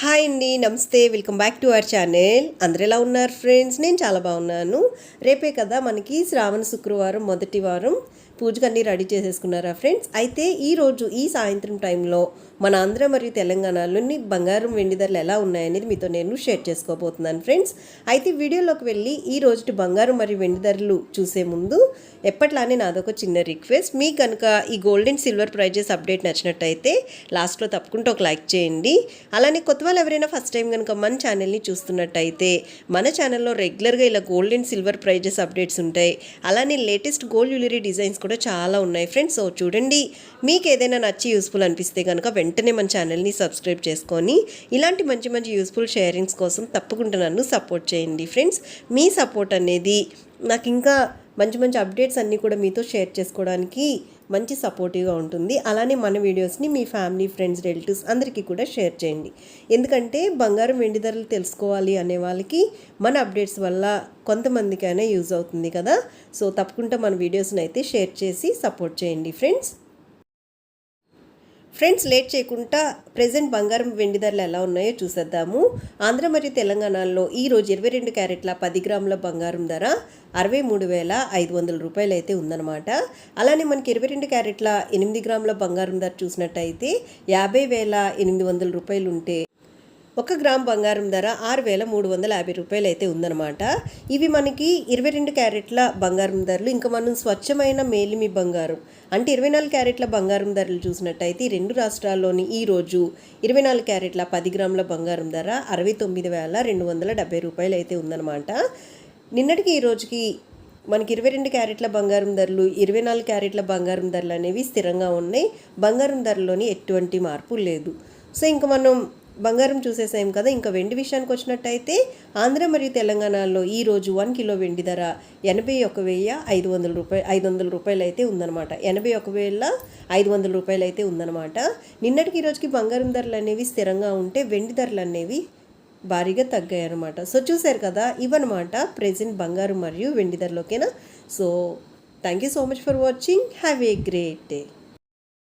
Hi అండి నమస్తే. Welcome back to our channel అందరు ఎలా ఉన్నారు ఫ్రెండ్స్ నేను చాలా బాగున్నాను. రేపే కదా మనకి శ్రావణ శుక్రవారం మొదటి వారం. పూజకు అన్నీ రెడీ చేసేసుకున్నారా ఫ్రెండ్స్ అయితే ఈరోజు ఈ సాయంత్రం టైంలో మన ఆంధ్ర మరియు తెలంగాణలోని బంగారం వెండి ధరలు ఎలా ఉన్నాయనేది మీతో నేను షేర్ చేసుకోబోతున్నాను ఫ్రెండ్స్. అయితే వీడియోలోకి వెళ్ళి ఈ రోజు బంగారం మరియు వెండి ధరలు చూసే ముందు ఎప్పట్లానే నాదొక చిన్న రిక్వెస్ట్. మీ కనుక ఈ gold and silver prices update నచ్చినట్టయితే లాస్ట్లో తప్పకుండా ఒక లైక్ చేయండి. అలానే కొత్త వాళ్ళు ఎవరైనా ఫస్ట్ టైం కనుక మన ఛానల్ని చూస్తున్నట్టయితే మన ఛానల్లో రెగ్యులర్గా ఇలా gold and silver prices updates ఉంటాయి. అలానే లేటెస్ట్ గోల్డ్ జ్యువెలరీ డిజైన్స్ కూడా చాలా ఉన్నాయి ఫ్రెండ్స్. సో చూడండి మీకు ఏదైనా నచ్చి యూస్ఫుల్ అనిపిస్తే కనుక వెంటనే వెంటనే మన ఛానల్ని సబ్స్క్రైబ్ చేసుకొని ఇలాంటి మంచి మంచి యూస్ఫుల్ షేరింగ్స్ కోసం తప్పకుండా నన్ను సపోర్ట్ చేయండి. ఫ్రెండ్స్ మీ సపోర్ట్ అనేది నాకు ఇంకా మంచి మంచి అప్డేట్స్ అన్నీ కూడా మీతో షేర్ చేసుకోవడానికి మంచి సపోర్టివ్గా ఉంటుంది. అలానే మన వీడియోస్ని మీ ఫ్యామిలీ ఫ్రెండ్స్ రిలేటివ్స్ అందరికీ కూడా షేర్ చేయండి. ఎందుకంటే బంగారం వెండి ధరలు తెలుసుకోవాలి అనే వాళ్ళకి మన అప్డేట్స్ వల్ల కొంతమందికైనా యూజ్ అవుతుంది కదా. సో తప్పకుండా మన వీడియోస్ని అయితే షేర్ చేసి సపోర్ట్ చేయండి. ఫ్రెండ్స్ ఫ్రెండ్స్ లేట్ చేయకుండా ప్రజెంట్ బంగారం వెండి ధరలు ఎలా ఉన్నాయో చూసేద్దాము. ఆంధ్ర మరియు తెలంగాణలో ఈరోజు ఇరవై రెండు క్యారెట్ల పది గ్రాముల బంగారం ధర అరవై మూడు వేల ఐదు వందల రూపాయలు అయితే ఉందన్నమాట. అలానే మనకి ఇరవై రెండు క్యారెట్ల ఎనిమిది గ్రాముల బంగారం ధర చూసినట్టయితే యాభై వేల ఎనిమిది వందల రూపాయలు ఉంటే ఒక గ్రామ్ బంగారం ధర ఆరు వేల మూడు వందల యాభై రూపాయలు అయితే ఉందన్నమాట. ఇవి మనకి ఇరవై రెండు క్యారెట్ల బంగారం ధరలు ఇంకా మనం స్వచ్ఛమైన మేలిమి బంగారం అంటే ఇరవై నాలుగు క్యారెట్ల బంగారం ధరలు చూసినట్టయితే ఈ రెండు రాష్ట్రాల్లోని ఈ రోజు ఇరవై నాలుగు క్యారెట్ల పది గ్రాముల బంగారం ధర అరవై తొమ్మిది వేల రెండు వందల డెబ్బై రూపాయలు అయితే ఉందన్నమాట. నిన్నటికి ఈ రోజుకి మనకి ఇరవై రెండు క్యారెట్ల బంగారం ధరలు ఇరవై నాలుగు క్యారెట్ల బంగారం ధరలు అనేవి స్థిరంగా ఉన్నాయి. బంగారం ధరలోని ఎటువంటి మార్పు లేదు. సో ఇంకా మనం బంగారం చూసేసాం కదా ఇంకా వెండి విషయానికి వచ్చినట్టయితే ఆంధ్ర మరియు తెలంగాణలో ఈరోజు వన్ కిలో వెండి ధర ఎనభై ఒక వెయ్యి ఐదు వందల రూపాయలు ఐదు వందల రూపాయలు అయితే ఉందన్నమాట. ఎనభై ఒక వేల ఐదు వందల రూపాయలు అయితే ఉందన్నమాట. నిన్నటికి ఈరోజుకి బంగారం ధరలు అనేవి స్థిరంగా ఉంటే వెండి ధరలు అనేవి భారీగా తగ్గాయి అనమాట సో చూశారు కదా ఇవన్నమాట ప్రెజెంట్ బంగారం మరియు వెండి ధరలు ఓకేనా? So thank you so much for watching have a great day